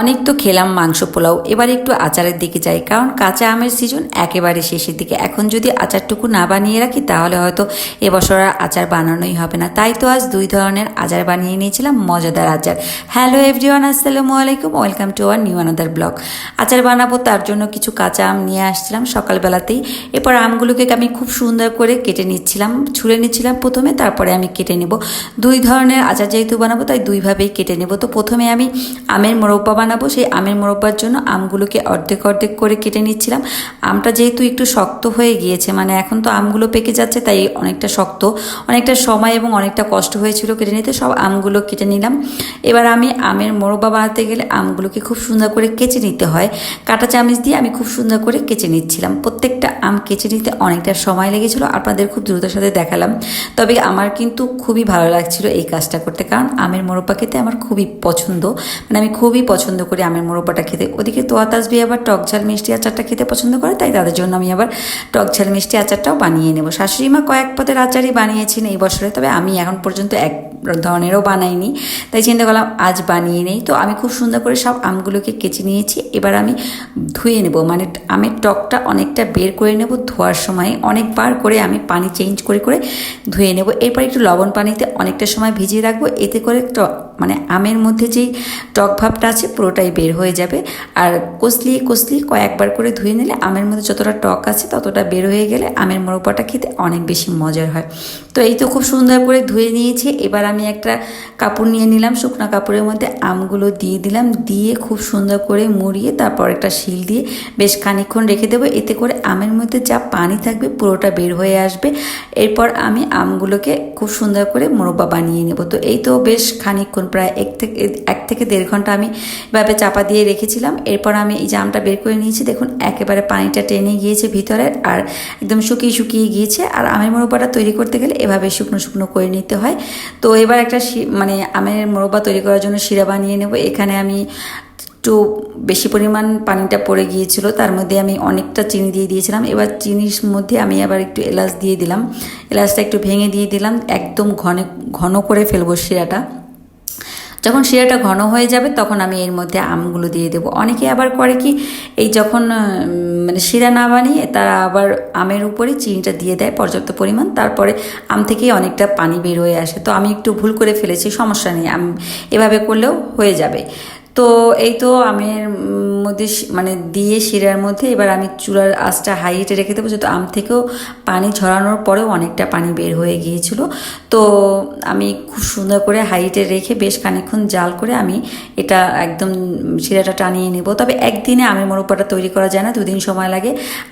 অনেক তো খেলাম, মাংস পোলাও। এবার একটু আচারের দিকে যাই, কারণ কাঁচা আমের সিজন একেবারে শেষের দিকে। এখন যদি আচারটুকু না বানিয়ে রাখি, তাহলে হয়তো এবছর আর আচার বানানোই হবে না। তাই তো আজ দুই ধরনের আচার বানিয়ে নিয়েছিলাম, মজাদার আচার। হ্যালো এভরিওয়ান আসসালামু আলাইকুম। Welcome to our new another blog আচার বানাবো, তার জন্য কিছু কাঁচা আম নিয়ে আসছিলাম সকালবেলাতেই। এরপর আমগুলোকে আমি খুব সুন্দর করে কেটে নিচ্ছিলাম ছুঁড়ে নিচ্ছিলাম প্রথমে, তারপরে আমি কেটে নেব। দুই ধরনের আচার যেহেতু বানাবো, তাই দুইভাবেই কেটে নেব। তো প্রথমে আমি আমের মোরব্বা বানাবো, সেই আমের মোরব্বার জন্য আমগুলোকে অর্ধেক অর্ধেক করে কেটে নিচ্ছিলাম। আমটা যেহেতু একটু শক্ত হয়ে গিয়েছে মানে এখন তো আমগুলো পেকে যাচ্ছে, তাই অনেকটা শক্ত, অনেকটা সময় এবং অনেকটা কষ্ট হয়েছিল কেটে নিতে, সব আমগুলো কেটে নিলাম। এবার আমি আমের মোরব্বা বানাতে গেলে আমগুলোকে খুব সুন্দর করে কেচে নিতে হয়। কাঁটা চামচ দিয়ে আমি খুব সুন্দর করে কেচে নিচ্ছিলাম। প্রত্যেকটা আম কেচে নিতে অনেকটা সময় লেগেছিল, আপনাদের খুব দ্রুতের সাথে দেখালাম। তবে আমার কিন্তু খুবই ভালো লাগছিল এই কাজটা করতে, কারণ আমের মোরব্বা খেতে আমার খুবই পছন্দ। মানে আমি খুবই পছন্দ করি আমের মোরব্বাটা খেতে। ওদিকে তোয়া তাসবি আবার টক ঝাল মিষ্টি আচারটা খেতে পছন্দ করে, তাই তাদের জন্য আমি আবার টক ঝাল মিষ্টি আচারটাও বানিয়ে নেব। শাশুড়ি মা কয়েক পদের আচারই বানিয়েছেন এই বছরে, তবে আমি এখন পর্যন্ত এক ধরনেরও বানাইনি। তাই চিন্তা করলাম, আজ বানিয়ে নেই। তো আমি খুব সুন্দর করে সব আমগুলোকে কেচে নিয়েছি, এবার আমি ধুয়ে নেব। মানে আমের টকটা অনেকটা বের করে নেব ধোয়ার সময়, অনেকবার করে আমি পানি চেঞ্জ করে করে ধুয়ে নেব। এরপর একটু লবণ পানিতে অনেকটা সময় ভিজিয়ে রাখব। এতে করে মানে আমের মধ্যে যেই টক ভাবটা আছে পুরোটাই বের হয়ে যাবে। আর কষলিয়ে কষলিয়ে কয়েকবার করে ধুয়ে নিলে আমের মধ্যে যতটা টক আছে ততটা বের হয়ে গেলে আমের মোরব্বাটা খেতে অনেক বেশি মজার হয়। তো এই তো খুব সুন্দর করে ধুয়ে নিয়েছি। এবার আমি একটা কাপড় নিয়ে নিলাম, শুকনো কাপড়ের মধ্যে আমগুলো দিয়ে দিলাম। দিয়ে খুব সুন্দর করে মুড়িয়ে তারপর একটা শিল দিয়ে বেশ খানিকক্ষণ রেখে দেবো। এতে করে আমের মধ্যে যা পানি থাকবে পুরোটা বের হয়ে আসবে। এরপর আমি আমগুলোকে খুব সুন্দর করে মোরব্বা বানিয়ে নেব। তো এই তো বেশ খানিকক্ষণ, প্রায় এক থেকে এক থেকে দেড় ঘণ্টা আমি এভাবে চাপা দিয়ে রেখেছিলাম। এরপর আমি এই জামটা বের করে নিয়েছি। দেখুন, একেবারে পানিটা টেনে গিয়েছে ভিতরের আর একদম শুকিয়ে শুকিয়ে গিয়েছে। আর আমের মোরব্বাটা তৈরি করতে গেলে এভাবে শুকনো শুকনো করে নিতে হয়। তো এবার একটা মানে আমের মোরব্বা তৈরি করার জন্য শিরা বানিয়ে নেব। এখানে আমি একটু বেশি পরিমাণ পানিটা পড়ে গিয়েছিল। তার মধ্যে আমি অনেকটা চিনি দিয়ে দিয়েছিলাম। এবার চিনির মধ্যে আমি আবার একটু এলাচ দিয়ে দিলাম। এলাচটা একটু ভেঙে দিয়ে দিলাম। একদম ঘন ঘন করে ফেলব শিরাটা। যখন শিরাটা ঘন হয়ে যাবে তখন আমি এর মধ্যে আমগুলো দিয়ে দেবো। অনেকে আবার করে কি, এই যখন মানে শিরা না বানিয়ে তারা আবার আমের উপরে চিনিটা দিয়ে দেয় পর্যাপ্ত পরিমাণ, তারপরে আম থেকেই অনেকটা পানি বের হয়ে আসে। তো আমি একটু ভুল করে ফেলেছি, সমস্যা নেই, আম এভাবে করলেও হয়ে যাবে। তো এই তো আমের মধ্যে মানে দিয়ে শিরার মধ্যে এবার আমি চুলার আঁচটা হাই হিটে রেখে দেবো যেহেতু আম থেকেও পানি ঝরানোর পরেও অনেকটা পানি বের হয়ে গিয়েছিল। তো আমি খুব সুন্দর করে হাইটে রেখে বেশ খানিকক্ষণ জাল করে আমি এটা একদম শিরাটা টানিয়ে নেব। তবে একদিনে আমের মোরব্বাটা তৈরি করা যায় না, দুদিন সময় লাগে।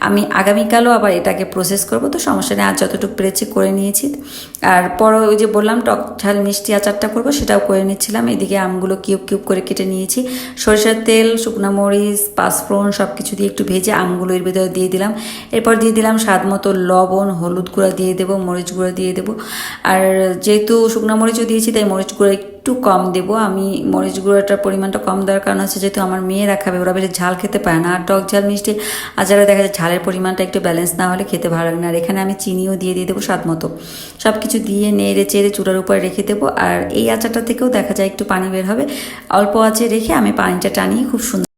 আমি আগামীকালও আবার এটাকে প্রসেস করব, তো সমস্যা নেই। আর যতটুকু পেরেছি করে নিয়েছি। আর পরে ওই যে বললাম, টক ঝাল মিষ্টি আচারটা করব, সেটাও করে নিচ্ছিলাম। এদিকে আমগুলো কিউব কিউব করে কেটে নিয়েছি। সরিষার তেল, শুকনো মরিচ পাঁচফোড়ন সব কিছু দিয়ে একটু ভেজে আমগুলো এর ভেতরে দিয়ে দিলাম। এরপর দিয়ে দিলাম স্বাদ মতো লবণ, হলুদ গুঁড়া দিয়ে দেবো, মরিচ গুঁড়া দিয়ে দেবো। আর যেহেতু শুকনো মরিচও দিয়েছি, তাই মরিচ গুঁড়া একটু কম দেবো। আমি মরিচ গুঁড়োটার পরিমাণটা কম দেওয়ার কারণ হচ্ছে যেহেতু আমার মেয়েরা খাবে, ওরা বেশি ঝাল খেতে পারে না। আর টক ঝাল, মিষ্টি আচারে দেখা যায় ঝালের পরিমাণটা একটু ব্যালেন্স না হলে খেতে ভালো লাগে না। আর এখানে আমি চিনিও দিয়ে দিয়ে দেবো স্বাদ মতো। সব কিছু দিয়ে নেড়ে চেড়ে চূড়ার উপরে রেখে দেবো। আর এই আচারটা থেকেও দেখা যায় একটু পানি বের হবে। অল্প আঁচে রেখে আমি পানিটা টানিয়ে খুব সুন্দর